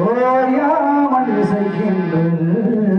ஓயாமல் இசைக்கின்றது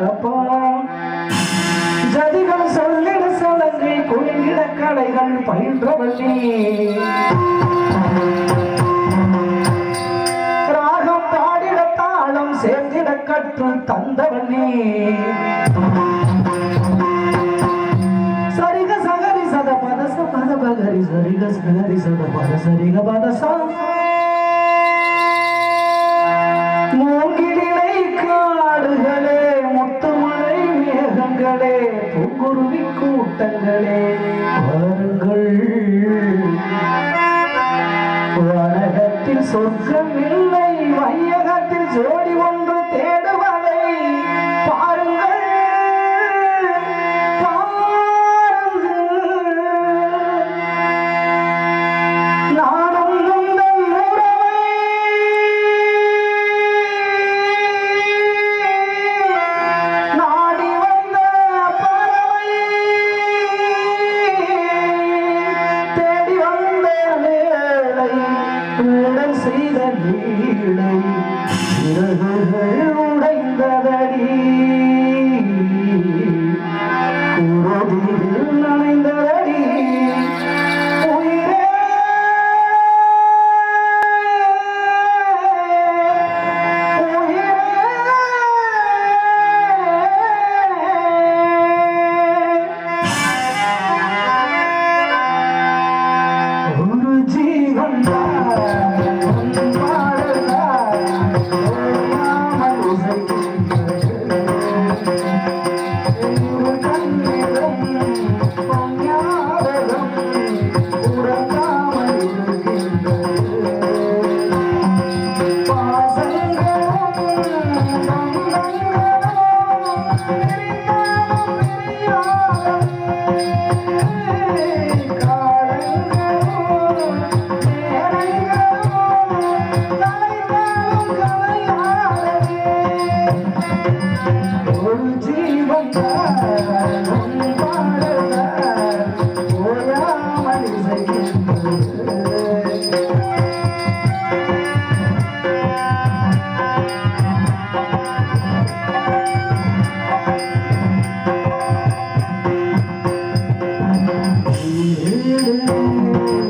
பத ஜதிகள் சொல்லிட சலங்கை குளிர்கிட கலைகள் பயின்றவள்ளி. ராகம் பாடிட தாளம் சேர்ந்திட கற்று தந்தவள்ளி. சரிக சகரி சத பத ச பத பகரி சரிக சகரி சத பத சரிக பத ச மேகங்களே பூங்குருவி கூட்டங்களே வாருங்கள் வனகத்தில் சொர்க்கம் இல்லை வையகத்தில் ஜோடி Yeah.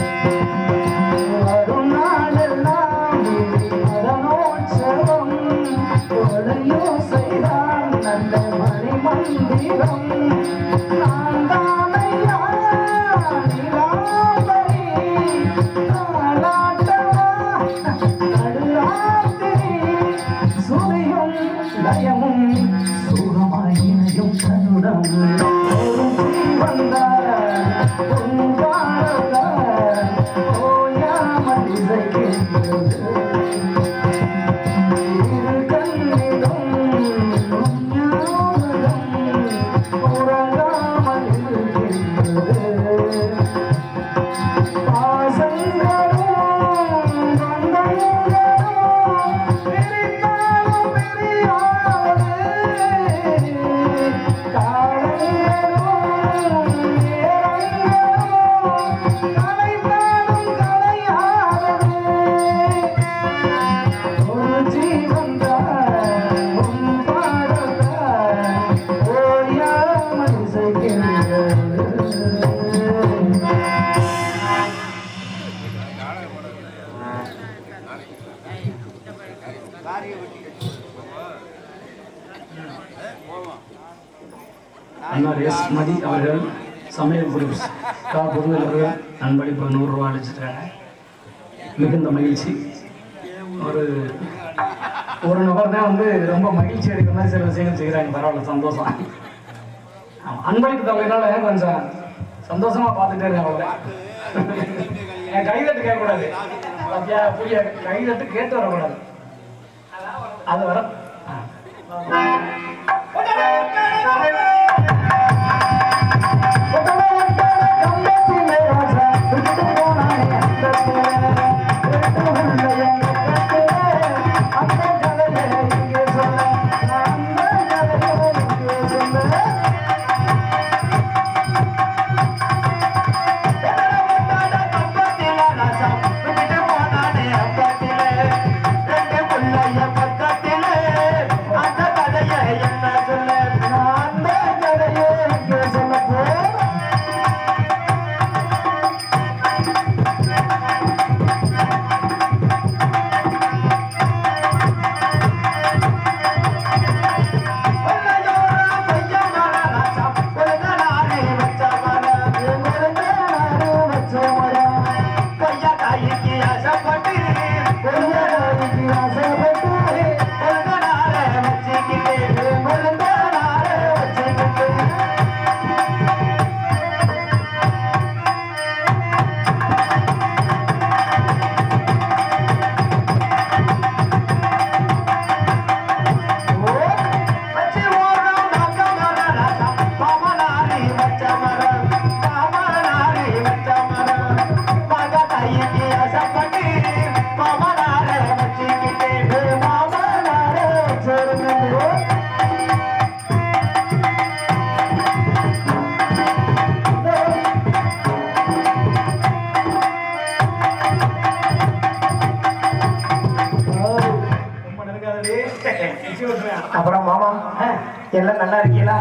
நான் தான் அன்னார் எஸ் மதி அவர்கள் சமையல் குறிப்பு கா பொதுவில் அவர்கள் நண்பளிப்பு நூறுரூவா அளிச்சிருக்காங்க மிகுந்த மகிழ்ச்சி. ஒரு ஒரு நபர் தான் வந்து ரொம்ப மகிழ்ச்சி அளிக்கிற மாதிரி சில விஷயங்கள் செய்கிறாங்க பரவாயில்ல சந்தோஷம். அன்பளிப்பு தொகையினால கொஞ்சம் சந்தோஷமா பார்த்துட்டே இருக்கேன் என் கைதட்டு கேட்கக்கூடாது. புரிய கைதட்டு கேட்டு வரக்கூடாது. அது வரும். நிச்சயம் எல்லாம் நல்லா இருக்கீங்களா?